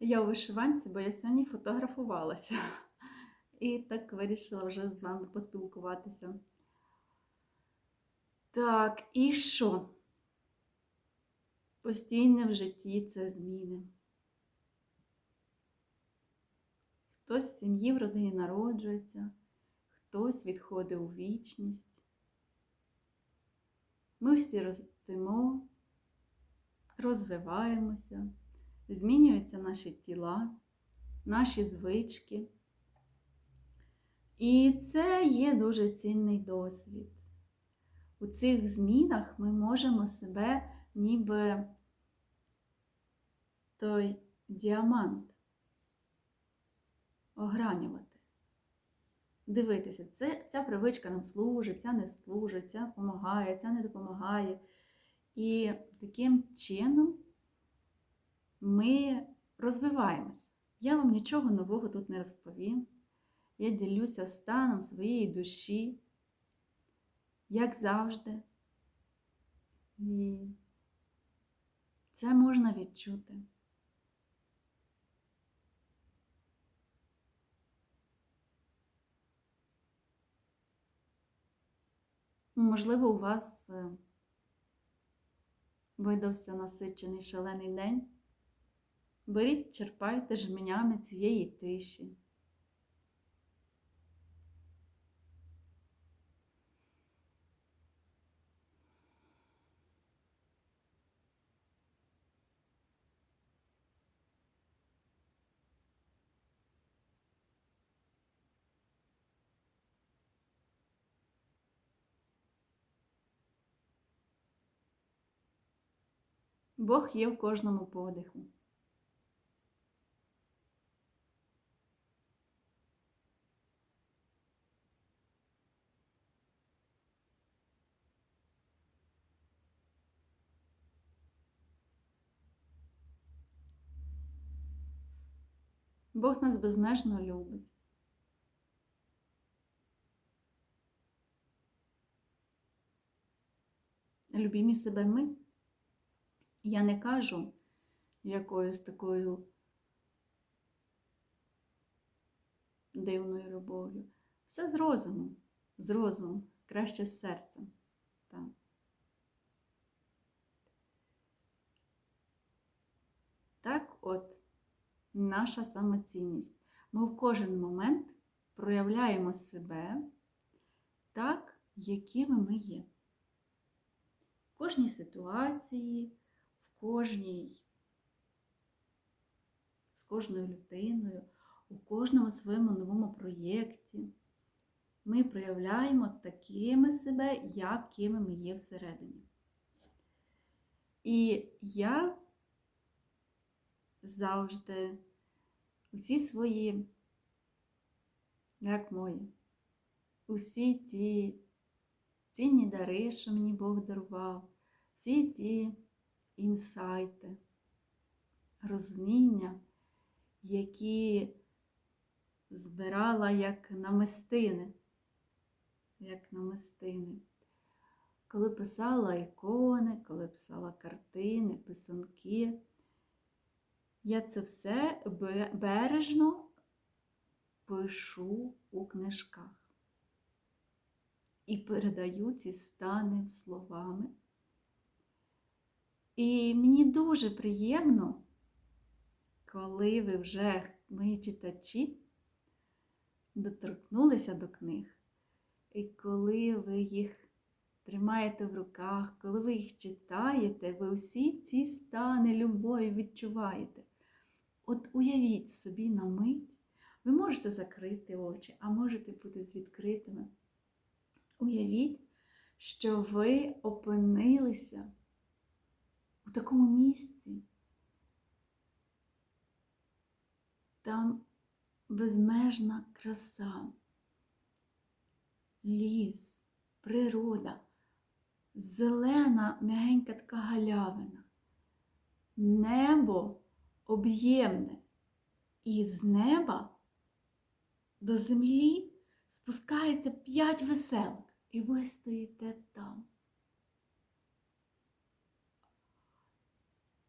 Я у вишиванці, бо я сьогодні фотографувалася. І так вирішила вже з вами поспілкуватися. Так, і що? Постійне в житті це зміни. Хтось в сім'ї в родині народжується, хтось відходить у вічність. Ми всі ростемо, розвиваємося, змінюються наші тіла, наші звички. І це є дуже цінний досвід. У цих змінах ми можемо себе ніби той діамант огранювати. Дивитися, це, ця привичка нам служить, ця не служить, ця допомагає, ця не допомагає. І таким чином ми розвиваємось. Я вам нічого нового тут не розповім. Я ділюся станом своєї душі, як завжди. І це можна відчути. Можливо, у вас е, видався насичений шалений день. Беріть, черпайте жменями цієї тиші. Бог є в кожному подиху. Бог нас безмежно любить. Любімі себе ми. Я не кажу якоюсь такою дивною любов'ю. Все з розумом, з розумом, краще з серцем. Так. Так от, наша самоцінність. Ми в кожен момент проявляємо себе так, якими ми є. В кожній ситуації, в кожній, з кожною людиною, у кожному своєму новому проєкті. Ми проявляємо такими себе, якими ми є всередині. І я завжди усі свої, як мої, усі ті цінні дари, що мені Бог дарував, всі ті інсайти, розуміння, які збирала як намистини, як намистини. Коли писала ікони, коли писала картини, писанки, я це все бережно пишу у книжках і передаю ці стани словами. І мені дуже приємно, коли ви вже, мої читачі, доторкнулися до книг, і коли ви їх тримаєте в руках, коли ви їх читаєте, ви усі ці стани любові відчуваєте. От уявіть собі на мить, ви можете закрити очі, а можете бути з відкритими. Уявіть, що ви опинилися у такому місці. Там безмежна краса, ліс, природа, зелена м'ягенька така галявина, небо об'ємне, і з неба до землі спускається п'ять веселок, і ви стоїте там.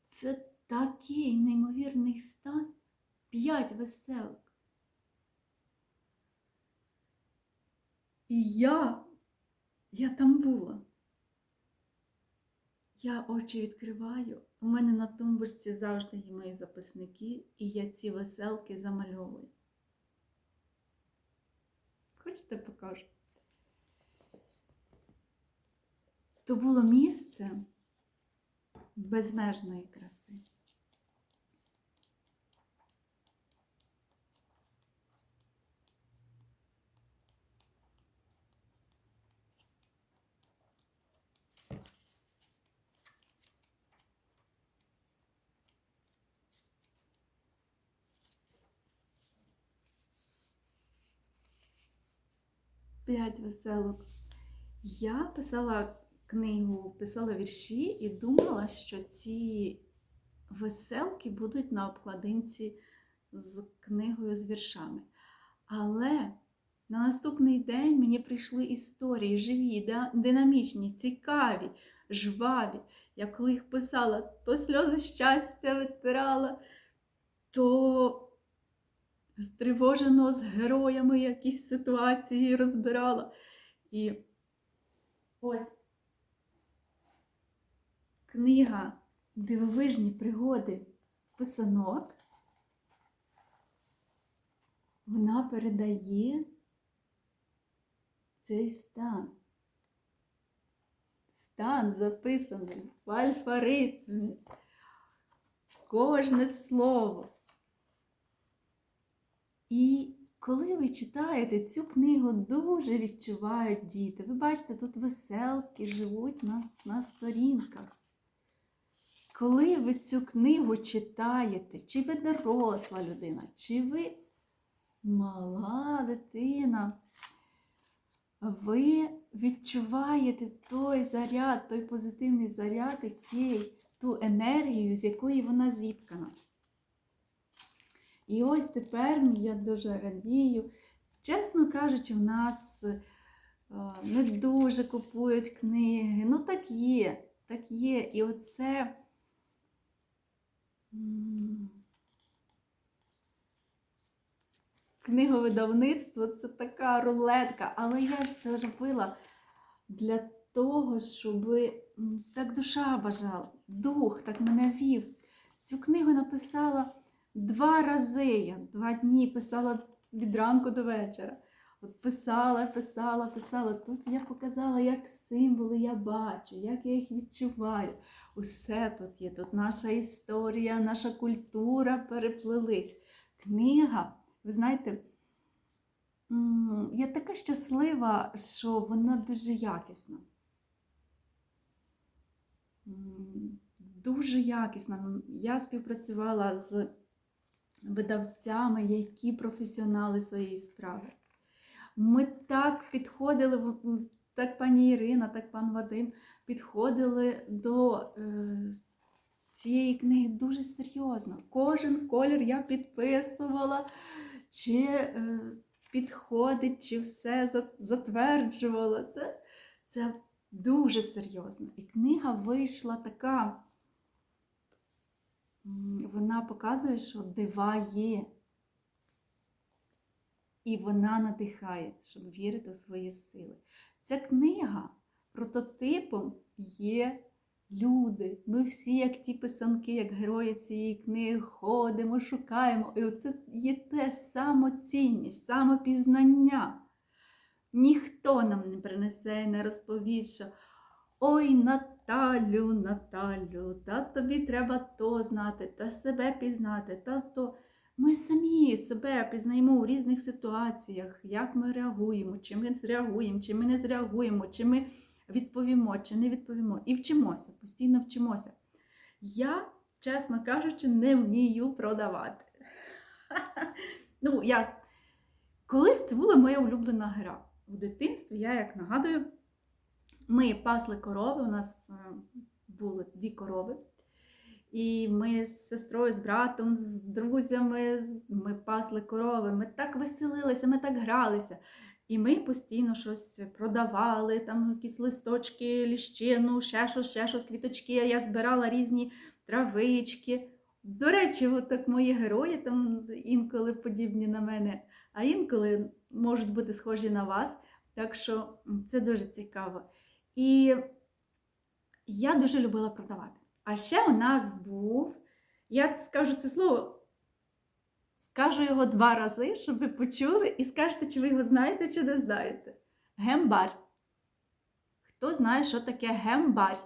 Це такий неймовірний стан. п'ять веселок. І я, я там була. Я очі відкриваю. У мене на тумбочці завжди є мої записники, і я ці веселки замальовую. Хочете покажу? То було місце безмежної краси. П'ять веселок. Я писала книгу, писала вірші і думала, що ці веселки будуть на обкладинці з книгою з віршами. Але на наступний день мені прийшли історії живі, динамічні, цікаві, жваві. Я коли їх писала, то сльози щастя витирала, то стривожено з героями якісь ситуації розбирала. І ось книга Дивовижні пригоди писанок. Вона передає цей стан. Стан записаний в альфа-ритмі. Кожне слово. І коли ви читаєте цю книгу, дуже відчувають діти. Ви бачите, тут веселки живуть на, на сторінках. Коли ви цю книгу читаєте, чи ви доросла людина, чи ви мала дитина, ви відчуваєте той заряд, той позитивний заряд, який, ту енергію, з якої вона зіткана. І ось тепер я дуже радію. Чесно кажучи, в нас е, не дуже купують книги. Ну, так є, так є. І оце. Книговидавництво це така рулетка, але я ж це робила для того, щоб так душа бажала, дух так мене вів. Цю книгу написала два рази. Я два дні писала від ранку до вечора. От писала, писала, писала. Тут я показала, як символи я бачу, як я їх відчуваю. Усе тут є. Тут наша історія, наша культура переплились. Книга, ви знаєте, я така щаслива, що вона дуже якісна. Дуже якісна. Я співпрацювала з видавцями, які професіонали своєї справи. Ми так підходили, так пані Ірина, так пан Вадим, підходили до е, цієї книги дуже серйозно. Кожен колір я підписувала, чи е, підходить, чи все затверджувала. Це, це дуже серйозно. І книга вийшла така. Вона показує, що дива є. І вона надихає, щоб вірити в свої сили. Ця книга прототипом є люди. Ми всі, як ті писанки, як герої цієї книги, ходимо, шукаємо. І оце є те самоцінність, самопізнання. Ніхто нам не принесе не розповість, що ой, Наталю, Наталю, та тобі треба то знати, та себе пізнати, та то. Ми самі себе пізнаємо у різних ситуаціях, як ми реагуємо, чи ми зреагуємо, чи ми не зреагуємо, чи ми відповімо, чи не відповімо. І вчимося, постійно вчимося. Я, чесно кажучи, не вмію продавати. Ну, я... Колись це була моя улюблена гра. У дитинстві, я як нагадую, ми пасли корови, у нас е, були дві корови. І ми з сестрою, з братом, з друзями, ми пасли корови, ми так веселилися, ми так гралися. І ми постійно щось продавали, там якісь листочки, ліщину, ще щось, ще щось, квіточки. Я збирала різні травички. До речі, от мої герої там інколи подібні на мене, а інколи можуть бути схожі на вас. Так що це дуже цікаво. І я дуже любила продавати. А ще у нас був, я скажу це слово, скажу його два рази, щоб ви почули, і скажете, чи ви його знаєте, чи не знаєте. Гембар. Хто знає, що таке гембар?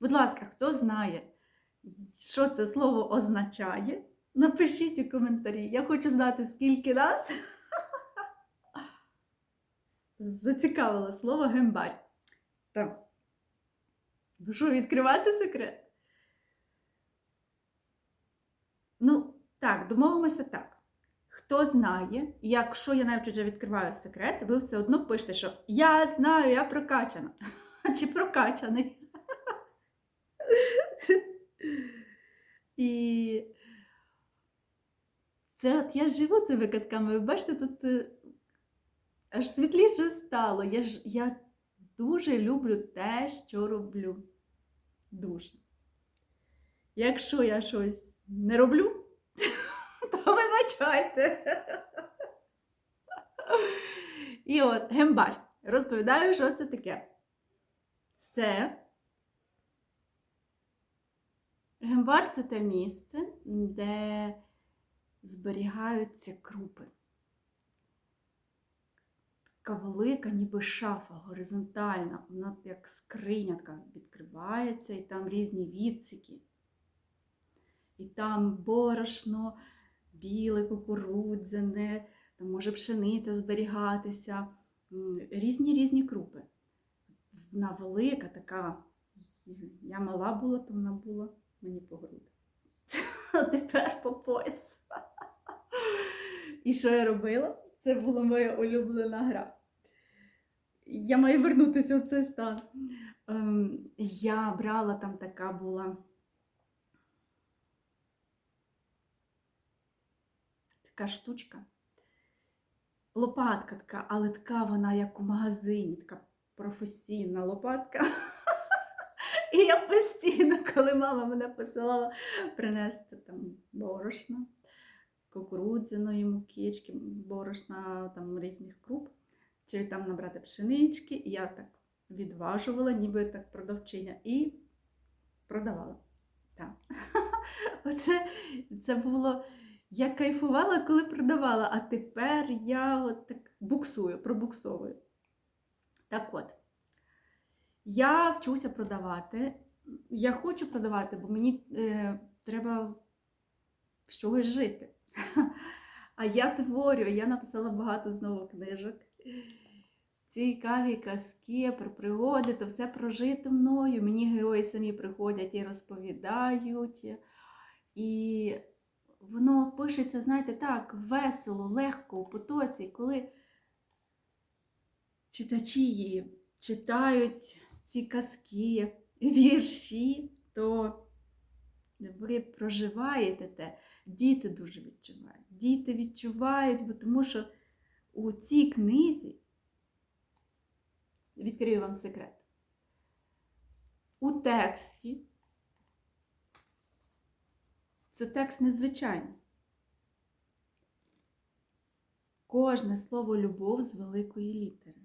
Будь ласка, хто знає, що це слово означає? Напишіть у коментарі. Я хочу знати, скільки раз зацікавило слово гембар. Так. Ну що, відкривати секрет? Ну, так, домовимося так. Хто знає, якщо я навіть вже відкриваю секрет, ви все одно пишете, що я знаю, я прокачана. Чи прокачаний. І це от я живу цими казками. Ви бачите, тут е, аж світліше стало. Я ж я дуже люблю те, що роблю. Дуже. Якщо я щось не роблю, то вибачайте. І от гембар. Розповідаю, що це таке. Це гембар це те місце, де зберігаються крупи. Така велика, ніби шафа, горизонтальна, вона як скриня така відкривається, і там різні відсіки. І там борошно, біле, кукурудзяне, там може пшениця зберігатися, різні різні крупи. Вона велика така. Я мала була, то вона була мені по груди. А тепер по пояс. І що я робила? Це була моя улюблена гра. Я маю вернутися в цей стан. Ем, я брала там така була. Така штучка. Лопатка така, але така вона, як у магазині, така професійна лопатка. І я постійно, коли мама мене посилала принести там борошна, кукурудзяної мукички, борошна там різних круп, чи там набрати пшенички, і я так відважувала, ніби так продавчиня, і продавала. Так. Оце це було. Я кайфувала, коли продавала, а тепер я от так буксую, пробуксовую. Так от, я вчуся продавати. Я хочу продавати, бо мені е, треба з чогось жити. А я творю, я написала багато знову книжок. Цікаві казки про пригоди, то все прожито мною. Мені герої самі приходять і розповідають. І воно пишеться, знаєте, так, весело, легко, у потоці, коли читачі її читають ці казки, вірші, то ви проживаєте те. Діти дуже відчувають. Діти відчувають, бо тому що у цій книзі, відкрию вам секрет, у тексті, це текст незвичайний. Кожне слово любов з великої літери.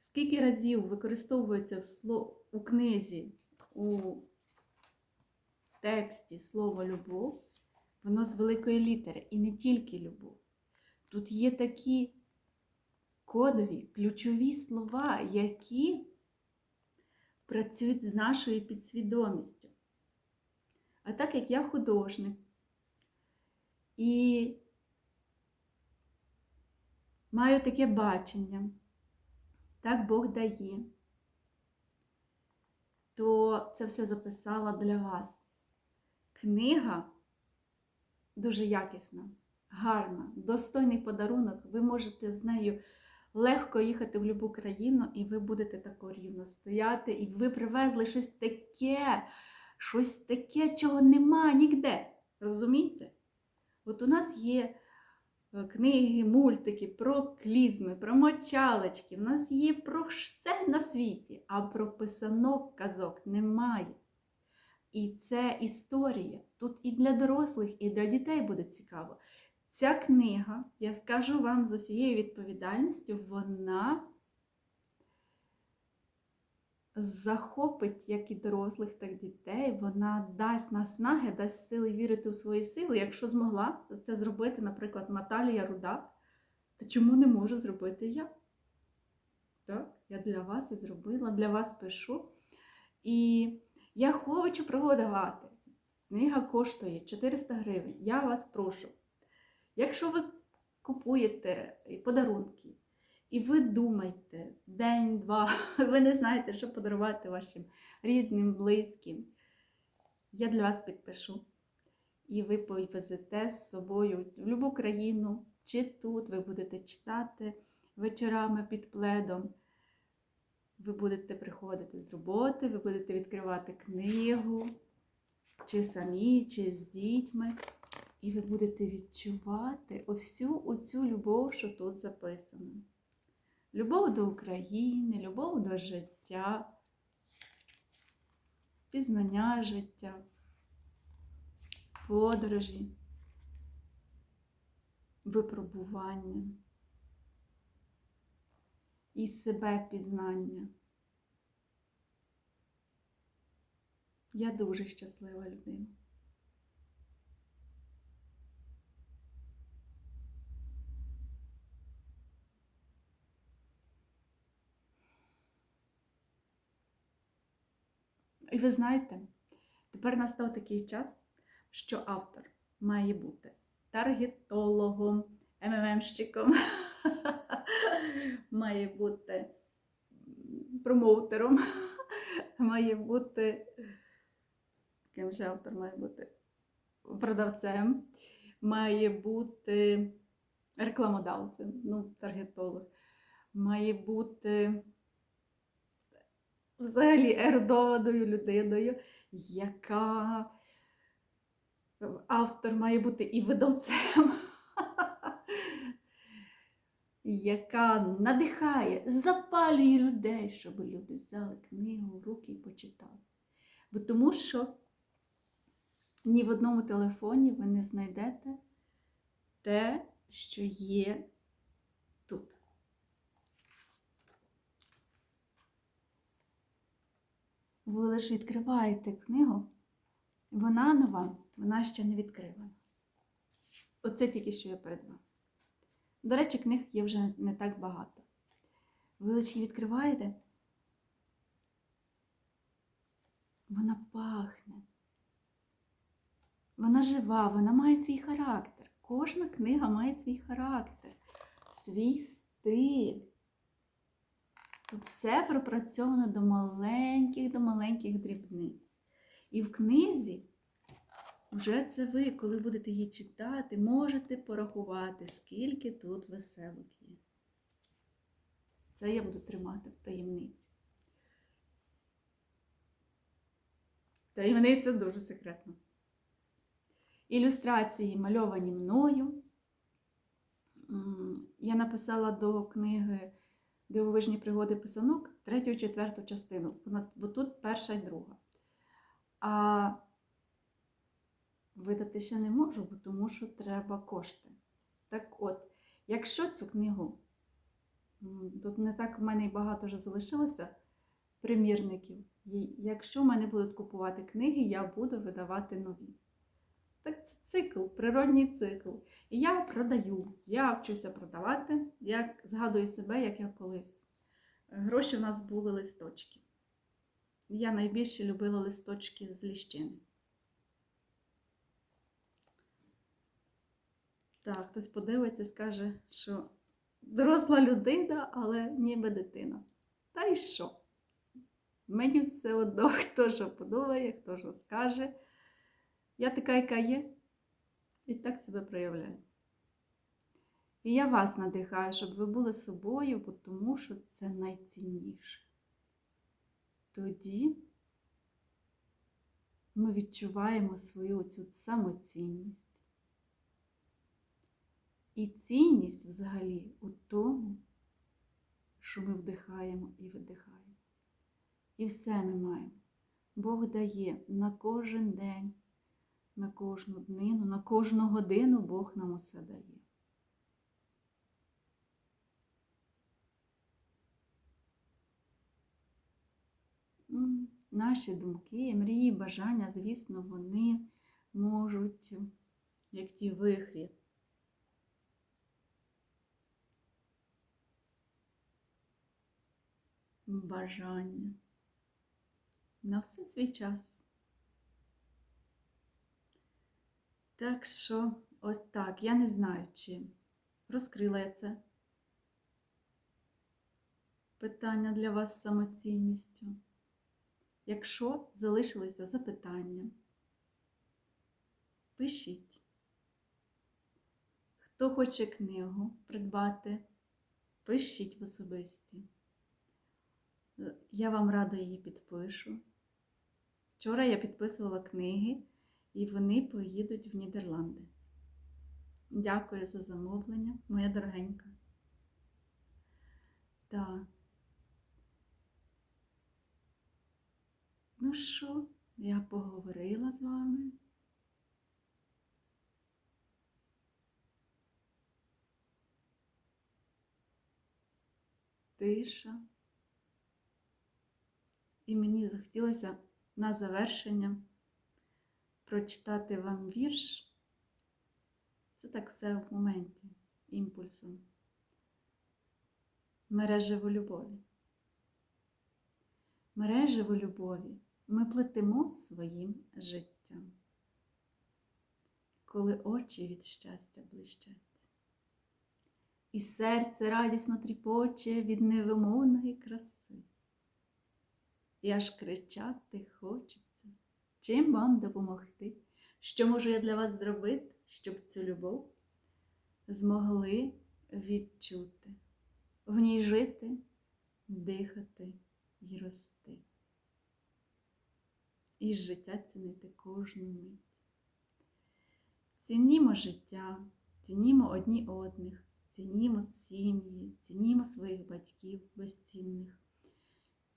Скільки разів використовується в сло... у книзі, у тексті слово любов, воно з великої літери. І не тільки любов. Тут є такі кодові, ключові слова, які працюють з нашою підсвідомістю. А так як я художник і маю таке бачення, так Бог дає, то це все записала для вас. Книга дуже якісна, гарна, достойний подарунок. Ви можете з нею легко їхати в будь-яку країну, і ви будете тако рівно стояти, і ви привезли щось таке, щось таке, чого нема ніде. Розумієте? От у нас є е, книги, мультики про клізми, про мочалочки. У нас є про все на світі, а про писанок казок немає. І це історія. Тут і для дорослих, і для дітей буде цікаво. Ця книга, я скажу вам з усією відповідальністю, вона захопить як і дорослих, так і дітей. Вона дасть наснаги, дасть сили вірити у свої сили. Якщо змогла це зробити, наприклад, Наталія Рудак, то чому не можу зробити я? Так, я для вас і зробила, для вас пишу. І я хочу продавати. Книга коштує 400 гривень. Я вас прошу. Якщо ви купуєте подарунки, і ви думаєте день-два, ви не знаєте, що подарувати вашим рідним, близьким, я для вас підпишу. І ви повезете з собою в будь-яку країну, чи тут ви будете читати вечорами під пледом. Ви будете приходити з роботи, ви будете відкривати книгу, чи самі, чи з дітьми. І ви будете відчувати всю оцю любов, що тут записано. Любов до України, любов до життя, пізнання життя, подорожі, випробування і себе пізнання. Я дуже щаслива людина. І ви знаєте, тепер настав такий час, що автор має бути таргетологом, МММщиком, має бути промоутером, має бути. Ким же автор має бути продавцем, має бути рекламодавцем, ну, таргетолог, має бути взагалі ерудованою людиною, яка автор має бути і видавцем, яка надихає, запалює людей, щоб люди взяли книгу в руки і почитали. Бо тому що ні в одному телефоні ви не знайдете те, що є тут. Ви лише відкриваєте книгу, вона нова, вона ще не відкривана. Оце тільки що я перед вами. До речі, книг є вже не так багато. Ви лише відкриваєте, вона пахне. Вона жива, вона має свій характер. Кожна книга має свій характер, свій стиль. Тут все пропрацьовано до маленьких, до маленьких дрібниць. І в книзі вже це ви, коли будете її читати, можете порахувати, скільки тут веселок є. Це я буду тримати в таємниці. Таємниця дуже секретна. Ілюстрації мальовані мною. Я написала до книги Дивовижні пригоди писанок третю і четверту частину, бо тут перша і друга. А видати ще не можу, бо тому що треба кошти. Так от, якщо цю книгу, тут не так в мене і багато вже залишилося примірників, якщо в мене будуть купувати книги, я буду видавати нові. Так це цикл, природній цикл. І я продаю, я вчуся продавати, я згадую себе, як я колись. Гроші в нас були листочки. Я найбільше любила листочки з ліщини. Так, хтось подивиться скаже, що доросла людина, але ніби дитина. Та й що? Мені все одно, хто що подумає, хто що скаже. Я така, яка є, і так себе проявляю. І я вас надихаю, щоб ви були собою, бо тому що це найцінніше. Тоді ми відчуваємо свою цю самоцінність. І цінність взагалі у тому, що ми вдихаємо і видихаємо. І все ми маємо. Бог дає на кожен день, на кожну днину, на кожну годину Бог нам усе дає. Наші думки, мрії, бажання, звісно, вони можуть, як ті вихрі, бажання. На все свій час. Так що, ось так, я не знаю, чи розкрила я це питання для вас з самоцінністю. Якщо залишилися запитання, пишіть. Хто хоче книгу придбати, пишіть в особисті. Я вам радо її підпишу. Вчора я підписувала книги, і вони поїдуть в Нідерланди. Дякую за замовлення, моя дорогенька. Так. Ну що, я поговорила з вами. Тиша. І мені захотілося на завершення прочитати вам вірш. Це так все в моменті, імпульсом. Мережево любові. Мережево любові ми плетемо своїм життям, коли очі від щастя блищать. І серце радісно тріпоче від невимовної краси. І аж кричати хочеться, чим вам допомогти, що можу я для вас зробити, щоб цю любов змогли відчути, в ній жити, дихати і рости. І життя цінити кожну мить. Цінімо життя, цінімо одні одних, цінімо сім'ї, цінімо своїх батьків безцінних,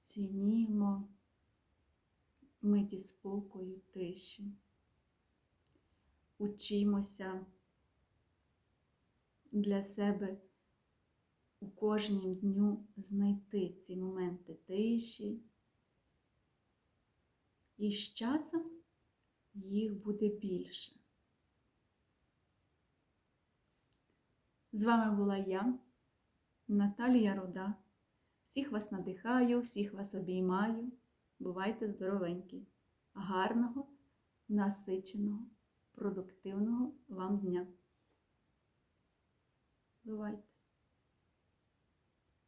цінімо миті спокою, тиші. Учимося для себе у кожнім дню знайти ці моменти тиші. І з часом їх буде більше. З вами була я, Наталія Руда. Всіх вас надихаю, всіх вас обіймаю. Бувайте здоровенькі, гарного, насиченого, продуктивного вам дня. Бувайте!